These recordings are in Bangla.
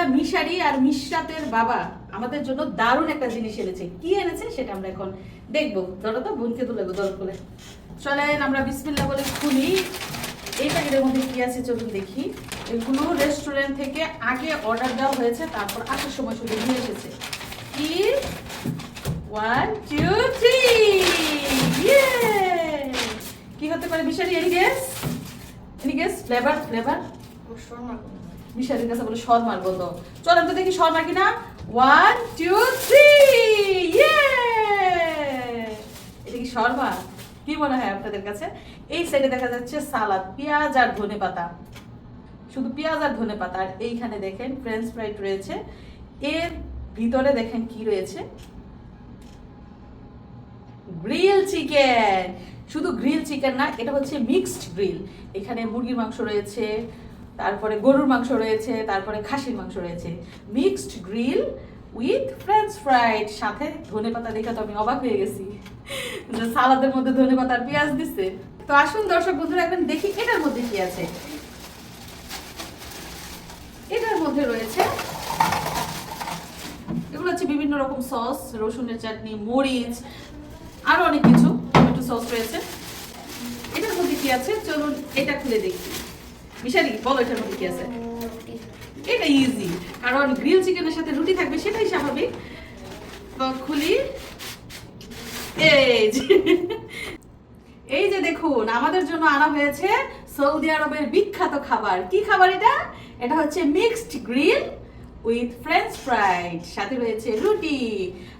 আলহামদুলিল্লাহ মিশারি আর মিশরাতের বাবা। আমাদের জন্য দারুণ একটা জিনিস এনেছে। কি এনেছে সেটা আমরা এখন দেখব। ধরো তো, বোনকে তুলে দল করে চলেন আমরা বিসমিল্লা বলে খুলি। এই প্যাকেটের মধ্যে কি আছে চলুন দেখি। এগুলো রেস্টুরেন্ট থেকে আগে অর্ডার দেওয়া হয়েছে, তারপর আসার সময় শুধু নিয়ে এসেছে। কি ওয়ান টু থ্রি কি হতে পারে মিশারি? Any guess any guess flavour flavour মিশারির কাছে বলে শর্মার গন্ধ চলেন তো দেখি শর্মা কিনা। ওয়ান টু থ্রি এটা কি শর্মা? কি মনে হয় আপনাদের কাছে? এই সাইডে দেখা যাচ্ছে সালাদ, পেঁয়াজ আর ধনে পাতা। শুধু পেঁয়াজ আর ধনে পাতা। আর এইখানে দেখেন ফ্রেঞ্চ ফ্রাইড রয়েছে। এর ভিতরে দেখেন কি রয়েছে? গ্রিল চিকেন শুধু গ্রিল চিকেন না, এটা হচ্ছে মিক্সড গ্রিল এখানে মুরগির মাংস রয়েছে তারপরে গরুর মাংস রয়েছে, তারপরে খাসির মাংস রয়েছে। Mixed grill with french fried সাথে ধনে পাতা দেখে তো আমি অবাক হয়ে গেছি যে সালাদের মধ্যে ধনে পাতা আর পেঁয়াজ দিচ্ছে। তো আসুন দর্শক বন্ধুরা এখন দেখি এটার মধ্যে কি আছে। এটার মধ্যে রয়েছে, এগুলো হচ্ছে বিভিন্ন রকম সস রসুনের চাটনি, মরিচ, আরও অনেক কিছু। টমেটো সস রয়েছে। এটার মধ্যে কি আছে? চলুন এটা খুলে দেখি। মিশালি, বলো এটার মধ্যে কি আছে? এটা ইজি কারণ গ্রিল চিকেনের সাথে রুটি থাকবে সেটাই স্বাভাবিক। তো খুলি এই এই যে দেখুন, আমাদের জন্য আনা হয়েছে সৌদি আরবের বিখ্যাত খাবার। কি খাবার এটা? এটা হচ্ছে mixed grill with french fried সাথে রয়েছে রুটি।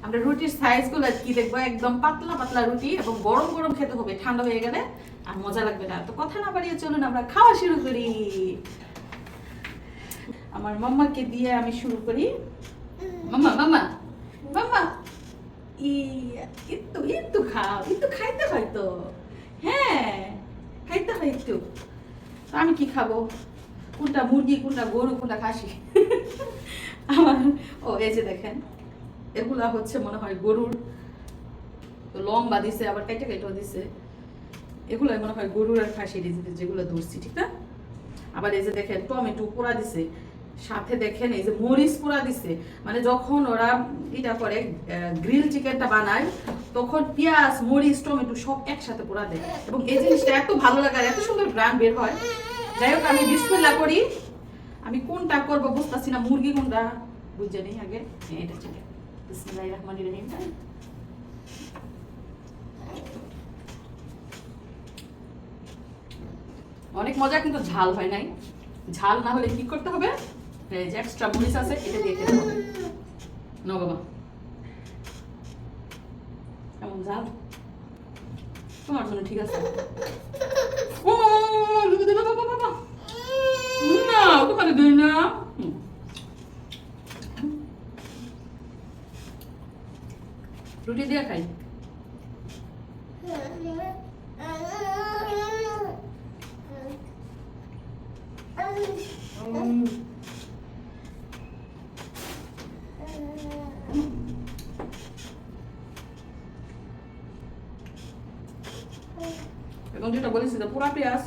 আমরা রুটির সাইজগুলো কি দেখব? একদম পাতলা পাতলা রুটি এবং গরম গরম খেতে হবে, ঠান্ডা হয়ে গেলে আর মজা লাগবে না। তো কথা না বাড়িয়ে চলুন, আমরা খাওয়া শুরু করি। আমার মাম্মাকে দিয়ে আমি শুরু করি। মাম্মা মাম্মা মাম্মা। ই, একটু একটু খাও, একটু খাইতে হয় তো। হ্যাঁ খাইতে হয় একটু। আমি কি খাব? কোনটা মুরগি, কোনটা গরু, কোনটা খাসি? আমার ও, এই যে দেখেন, এগুলা হচ্ছে মনে হয় গরুর লম্বা দিছে, আবার কেটে কেটেও দিছে। এগুলো মনে হয় গরুর আর এই যে- যেগুলো ধরছি, ঠিক না? আবার এই যে দেখেন, টমেটো পোড়া দিছে। সাথে দেখেন, এই যে মরিচ পোড়া দিছে। মানে যখন ওরা এটা করে গ্রিল চিকেনটা বানায়, তখন পেঁয়াজ, মরিচ, টমেটো সব একসাথে পোড়া দেয়। এবং এই জিনিসটা এত ভালো লাগে আর এত সুন্দর গ্রাম বের হয়। যাই হোক, আমি বিসমিল্লা করি। আমি কোনটা করব বুঝতেছি না মুরগি কোনটা? বুঝে নেই আগে। হ্যাঁ, এটা রহমান রহিম অনেক মজা কিন্তু ঝাল হয় নাই। ঝাল না হলে কি করতে হবে? যে এক্সট্রা মরিচ আছে এটা দিয়ে খেতে হবে। ন বাবা। কেমন ঝাল? তোমার জন্য ঠিক আছে। ও বাবা, বাবা, বাবা। না তোমাকে দিই না হুম। রুটি দিয়ে খাই এবং যেটা বলেছি যে পুরা পেঁয়াজ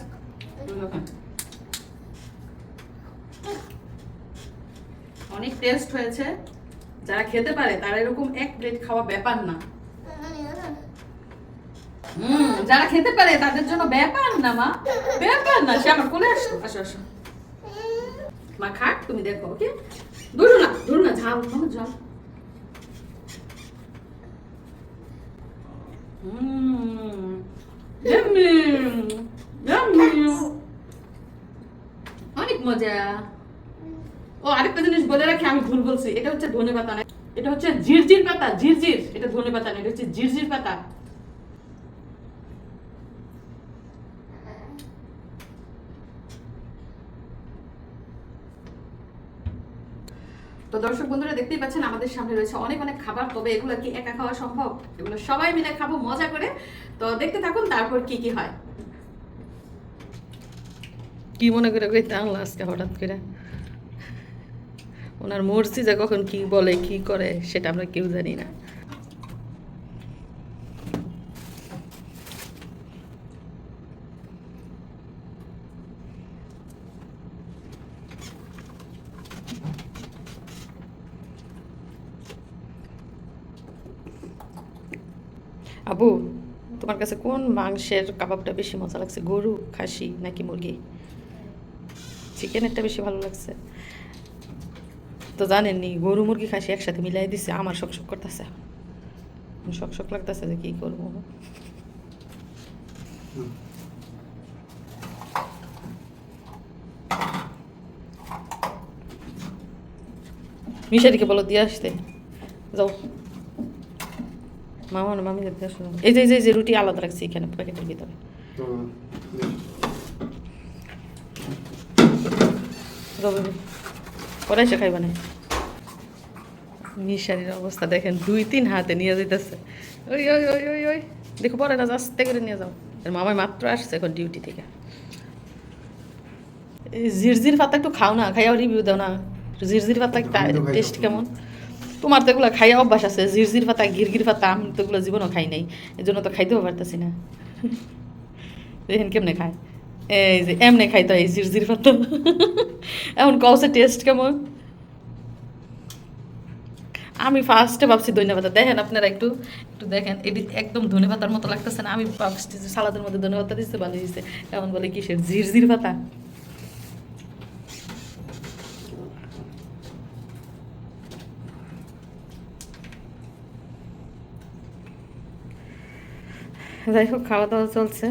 অনেক টেস্ট হয়েছে। যারা খেতে পারে, তারা এরকম এক প্লেট খাওয়া ব্যাপার না। হুম, যারা খেতে পারে, তাদের জন্য ব্যাপার না, মা। ব্যাপার না, সে আমার কোলে আসো আসো আসো। মা খাক তুমি দেখো, ওকে? ধরু না ধরু না, ঝাল মামা ঝাল! অনেক মজা। ও আরেকটা জিনিস বলে রাখি, আমি ভুল বলছি। এটা হচ্ছে ধনে পাতা না, এটা হচ্ছে ঝিরঝির পাতা ঝিরঝির এটা ধনে পাতা না, এটা হচ্ছে ঝিরঝির পাতা। তো দর্শক বন্ধুরা, দেখতেই পাচ্ছেন, আমাদের সামনে রয়েছে অনেক অনেক খাবার, তবে এগুলো কি একা খাওয়া সম্ভব? এগুলো সবাই মিলে খাব, মজা করে। তো দেখতে থাকুন, তারপর কি কি হয়। কি মনে করে আজকে হঠাৎ করে? ওনার মর্জিজা কখন কি বলে, কি করে, সেটা আমরা কেউ জানি না। আবু, তোমার কাছে কোন মাংসের কাবাবটা বেশি মজা লাগছে, গরু, খাসি নাকি মুরগি? চিকেনেরটা বেশি ভালো লাগছে। তো জানেননি গরু মুরগি খাসি একসাথে মিলাই দিছে আমার শখ শখ করতেছে। শখ শখ লাগতেছে যে কি করব। মিশারিকে বলো দিয়ে আসতে। যাও। মামা না মামি দিয়ে আসো। এই যে এই যে- রুটি আলাদা রাখছি এখানে প্যাকেটের ভিতরে। যাও পরে এসে খাইবা না। মিশারির অবস্থা দেখেন দুই তিন হাতে নিয়ে যেতেছে ওই ওই ওই ওই ওই। দেখো পরে না আস্তে করে নিয়ে যাও। মামাই মাত্র আসছে এখন ডিউটি থেকে। জিরজির পাতা একটু খাও না খাইয়াও রিভিউ দাও না। জিরজির পাতা টেস্ট কেমন? তোমার তো এগুলো খাইয়া অভ্যাস আছে জিরজির পাতা গিরগির পাতা আমি তো এগুলো জীবনও খাই নাই। এই জন্য তো খাইতেও পারতেছি না। দেখেন কেমনে খায়। এই যে এমনে খাইতো, এই জিরজির পাতা। এমন কওসে টেস্ট কেমন? আমি ফার্স্টে ভাবছি ধনে পাতা। দেখেন আপনারা একটু একটু দেখেন, এটি একদম ধনে পাতার মতো লাগতেছে না। আমি ভাবছি সালাদের মধ্যে ধনে পাতা দিচ্ছে ভালো হয়েছে এমন বলে কিসের জিরজির পাতা? যাই হোক, খাওয়া দাওয়া চলছে।